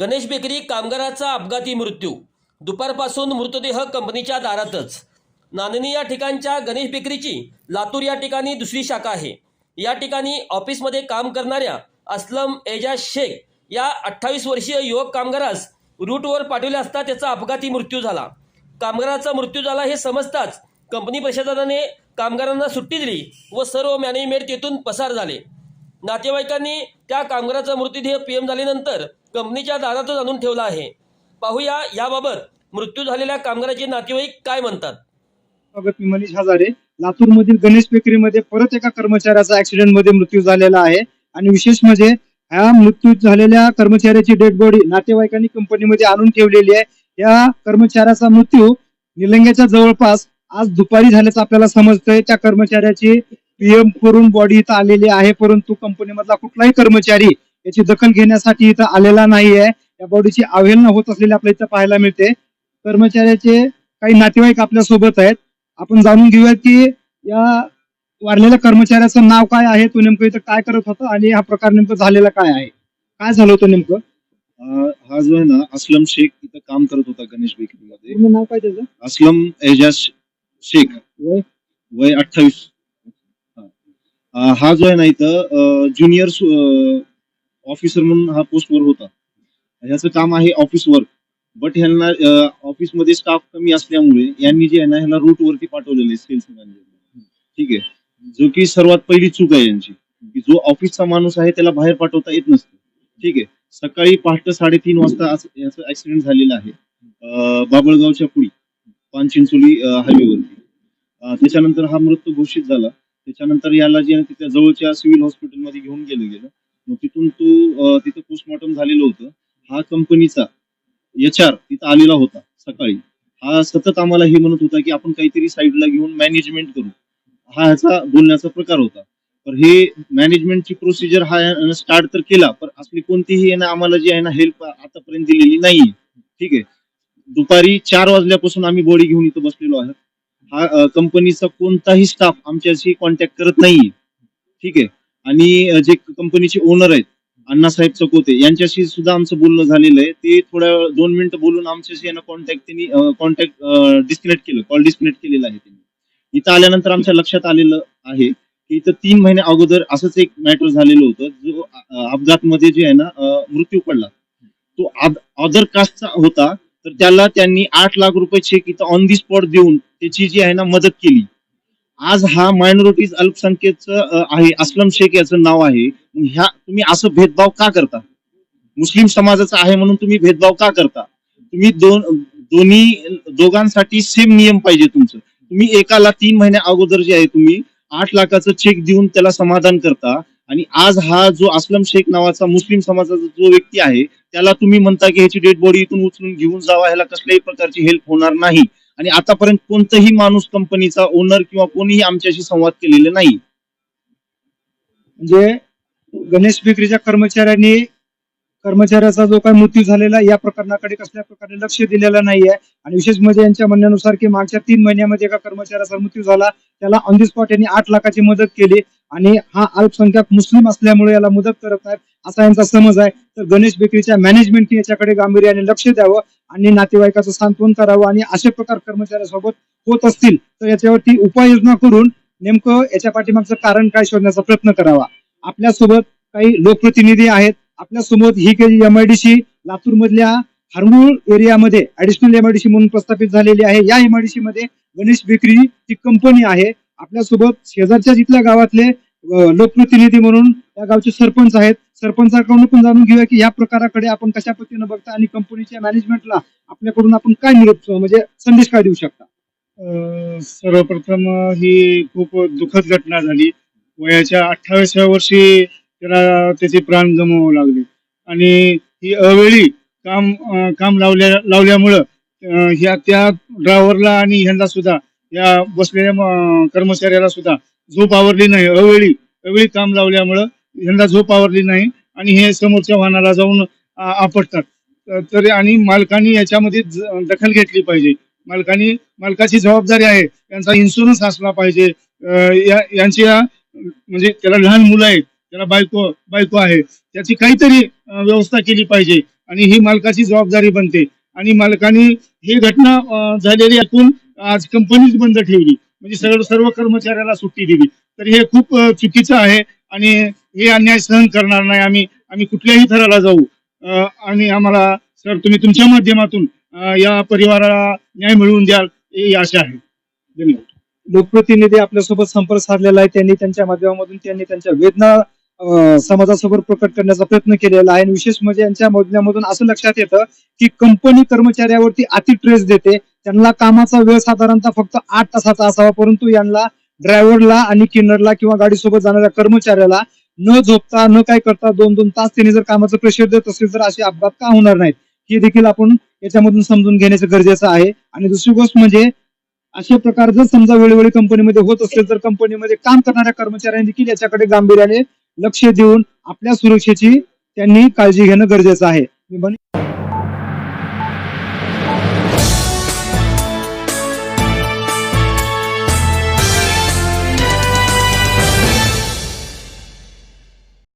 Ganesh bakery कामगाराचा अपघाती मृत्यू. दुपारपासून मृतदेह कंपनीच्या दारातच. नांदणी या ठिकाणच्या गणेश बेकरीची लातूर या ठिकाणी दुसरी शाखा आहे. या ठिकाणी ऑफिसमध्ये काम करणाऱ्या असलम एजाज शेख या अठ्ठावीस वर्षीय युवक कामगारास रूटवर पाठवले असता त्याचा अपघाती मृत्यू झाला. कामगाराचा मृत्यू झाला हे समजताच कंपनी प्रशासनाने कामगारांना सुट्टी दिली व सर्व मॅनेजमेंट तेथून पसार झाले. नातेवाईकांनी त्या कामगाराचा मृतदेह पीएम झाल्यानंतर कंपनीच्या दारातच आणून ठेवला आहे. पाहूया याबाबत मृत्यू झालेल्या कामगाराचे नातेवाईक काय म्हणतात? स्वागत मी मनीष हजारे. लातूर मधील गणेश बेकरीमध्ये परत एका कर्मचाऱ्याचा ऍक्सिडेंटमध्ये मृत्यू झालेला आहे आणि विशेष म्हणजे ह्या मृत्यू झालेल्या कर्मचाऱ्याची डेड बॉडी नातेवाईकांनी कंपनीमध्ये आणून ठेवलेली आहे. या कर्मचाऱ्याचा मृत्यू निलंग्याच्या जवळपास आज दुपारी झाल्याचं आपल्याला समजतंय. त्या कर्मचाऱ्याची पीएम करून बॉडी इथं आलेली आहे परंतु कंपनीमधला कुठलाही कर्मचारी याची दखल घेण्यासाठी इथं आलेला नाहीये. या बॉडीची अवहेलना होत असलेली आपल्याला इथं पाहायला मिळते. कर्मचाऱ्याचे काही नातेवाईक आपल्यासोबत आहेत. आपण जाणून घेऊया की या वारलेल्या कर्मचाऱ्याचं नाव काय आहे तो नेमकं इथं काय करत होता आणि हा प्रकार नेमकं झालेला काय आहे? काय झालं होतं नेमकं? हा जो आहे ना असलम शेख इथं काम करत होता गणेश बेकरी मध्ये पूर्ण नाव काय त्याचं? असलम एजाज शेख. वय? वय अठ्ठावीस. हा जो आहे ना इथं ज्युनियर ऑफिसर म्हणून हा पोस्टवर होता. ह्याचं काम आहे ऑफिस वर्क बट ह्यांना ऑफिसमध्ये स्टाफ कमी असल्यामुळे यांनी जे आहे ना ह्याला रूट वरती पाठवलेलं आहे सेल्स मॅनेजर ठीक आहे? जो की सर्वात पहिली चूक आहे यांची. की जो ऑफिसचा माणूस आहे त्याला बाहेर पाठवता येत नसतं. ठीक आहे? सकाळी पहाटे साडेतीन वाजता याचं ऍक्सिडेंट झालेलं आहे. बाबळगावच्या पुढी पानचिंचोली हायवेवरती त्याच्यानंतर हा मृत्यू घोषित झाला. त्याच्यानंतर याला जे आहे तिथल्या जवळच्या सिव्हिल हॉस्पिटलमध्ये घेऊन गेलं गेलं. मग तिथून तो तिथं पोस्टमॉर्टम झालेलं होतं. हा कंपनीचा एच आर तिथं आलेला होता सकाळी. हा सतत आम्हाला हे म्हणत होता की आपण काहीतरी साईडला घेऊन मॅनेजमेंट करू. हा ह्याचा बोलण्याचा प्रकार होता. तर हे मॅनेजमेंटची प्रोसिजर हा स्टार्ट तर केला पण असली कोणतीही आम्हाला जी आहे ना हेल्प आतापर्यंत दिलेली नाहीये. ठीक आहे. दुपारी चार वाजल्यापासून आम्ही बॉडी घेऊन इथं बसलेलो आहे हा कंपनीचा कोणताही स्टाफ आमच्याशी कॉन्टॅक्ट करत नाहीये. ठीक आहे? आणि जे कंपनीचे ओनर आहेत अण्णासाहेब चकोते यांच्याशी सुद्धा आमचं बोलणं झालेलं आहे. ते थोड्या दोन मिनिटं बोलून आमच्याशी यांना कॉन्टॅक्ट त्यांनी कॉन्टॅक्ट डिस्कनेक्ट केलं. कॉल डिस्कनेक्ट केलेला आहे त्यांनी. इथं आल्यानंतर आमच्या लक्षात आलेलं आहे की इथं तीन महिने अगोदर असंच एक मॅटर झालेलं होतं. जो अपघात मध्ये जे आहे ना मृत्यू पडला. तो अदर कास्टचा होता. तर त्याला त्यांनी आठ लाख रुपये चेक इथं ऑन दी स्पॉट देऊन त्याची जी आहे ना मदत केली. आज हा मायनॉरिटीज अल्पसंख्येचं आहे असलम शेख याचं नाव आहे. ह्या तुम्ही असं भेदभाव का करता? मुस्लिम समाजाचा आहे म्हणून तुम्ही भेदभाव का करता? तुम्ही दोन दोन्ही दोघांसाठी सेम नियम पाहिजे तुमचं. तुम्ही एकाला तीन महिन्या अगोदर जे आहे तुम्ही आठ लाखाचं चेक देऊन त्याला समाधान करता. आणि आज हा जो असलम शेख नावाचा मुस्लिम समाजाचा जो व्यक्ती आहे त्याला तुम्ही म्हणता की ह्याची डेड बॉडी इथून उचलून घेऊन जावा ह्याला कसल्याही प्रकारची हेल्प होणार नाही. आणि आतापर्यंत कोणताही माणूस कंपनीचा ओनर किंवा कोणीही आमच्याशी संवाद केलेला नाही. म्हणजे गणेश बेकरीच्या कर्मचाऱ्यांनी कर्मचाऱ्याचा जो काही मृत्यू झालेला आहे, या प्रकरणाकडे कसल्या प्रकारे लक्ष दिलेलं नाहीये. आणि विशेष म्हणजे यांच्या म्हणण्यानुसार की मागच्या तीन महिन्यामध्ये एका कर्मचाऱ्याचा मृत्यू झाला त्याला ऑन दी स्पॉट यांनी आठ लाखाची मदत केली. आणि हा अल्पसंख्याक मुस्लिम असल्यामुळे याला मदत करत नाहीत असा यांचा समज आहे. तर गणेश बेकरीच्या मॅनेजमेंटने याच्याकडे गांभीर्याने लक्ष द्यावं आणि नातेवाईकाचं सांत्वन करावं आणि असे प्रकार कर्मचाऱ्यासोबत होत असतील तर याच्यावरती उपाययोजना करून नेमकं याच्या पाठीमागचं कारण काय शोधण्याचा प्रयत्न करावा. आपल्यासोबत काही लोकप्रतिनिधी आहेत. आपल्यासोबत ही काही एमआयडीसी लातूर मधल्या हरमूळ एरियामध्ये ऍडिशनल एमआयडीसी म्हणून प्रस्थापित झालेली आहे. या एमआयडीसी मध्ये गणेश बेकरी ही कंपनी आहे. आपल्यासोबत शेजारच्या जिथल्या गावातले लोकप्रतिनिधी म्हणून या गावचे सरपंच आहेत. सरपंचाकडून पण जाणून घेऊया की या प्रकाराकडे आपण कशा पद्धतीने बघता आणि कंपनीच्या मॅनेजमेंटला आपल्याकडून आपण काय निरोप म्हणजे संदेश काय देऊ शकता? सर्वप्रथम ही खूप दुःखद घटना झाली. वयाच्या अठ्ठावीसव्या वर्षी त्याला त्याचे प्राण गमवावे लागले. आणि ही अवेळी काम काम लावल्या लावल्यामुळं ह्या त्या ड्रायव्हरला आणि ह्यांना सुद्धा या बसलेल्या कर्मचाऱ्याला सुद्धा झोप आवरली नाही. अवेळी अवेळी काम लावल्यामुळं ह्यांना झोप आवरली नाही आणि हे समोरच्या वाहनाला जाऊन आपटतात. तर आणि मालकांनी याच्यामध्ये दखल घेतली पाहिजे. मालकांनी मालकाची जबाबदारी आहे. त्यांचा इन्शुरन्स असला पाहिजे. यांची या- म्हणजे त्याला लहान मुलं आहेत त्याला बायको बायको आहे त्याची काहीतरी व्यवस्था केली पाहिजे आणि ही मालकाची जबाबदारी बनते. आणि मालकाने ही घटना झालेली ऐकून आज कंपनीच बंद ठेवली. म्हणजे सर्व सर्व कर्मचाऱ्याला सुट्टी दिली. तर हे खूप चुकीचं आहे आणि हे अन्याय सहन करणार नाही आम्ही. आम्ही कुठल्याही थराला जाऊ. आणि आम्हाला सर तुम्ही तुमच्या माध्यमातून या परिवाराला न्याय मिळवून द्याल ही आशा आहे. धन्यवाद. लोकप्रतिनिधी आपल्यासोबत संपर्क साधलेला आहे. त्यांनी त्यांच्या माध्यमामधून त्यांनी त्यांच्या वेदना समाजासमोर प्रकट करण्याचा प्रयत्न केलेला आहे. आणि विशेष म्हणजे यांच्या मोजण्यामधून असं लक्षात येतं की कंपनी कर्मचाऱ्यावरती अति ट्रेस देते. त्यांना कामाचा वेळ साधारणतः फक्त आठ तासाचा असावा परंतु यांना ड्रायव्हरला आणि किन्नरला किंवा गाडीसोबत जाणाऱ्या कर्मचाऱ्याला न झोपता न काय करता दोन दोन तास त्यांनी जर कामाचं प्रेशर देत असेल तर असे अपघात का होणार नाहीत? हे देखील आपण याच्यामधून समजून घेण्याचं गरजेचं आहे. आणि दुसरी गोष्ट म्हणजे असे प्रकार जर समजा वेळोवेळी कंपनीमध्ये होत असेल तर कंपनीमध्ये काम करणाऱ्या कर्मचाऱ्यांनी देखील याच्याकडे गांभीर्याने लक्ष देऊन आपल्या सुरक्षेची त्यांनी काळजी घेणं गरजेचं आहे. मी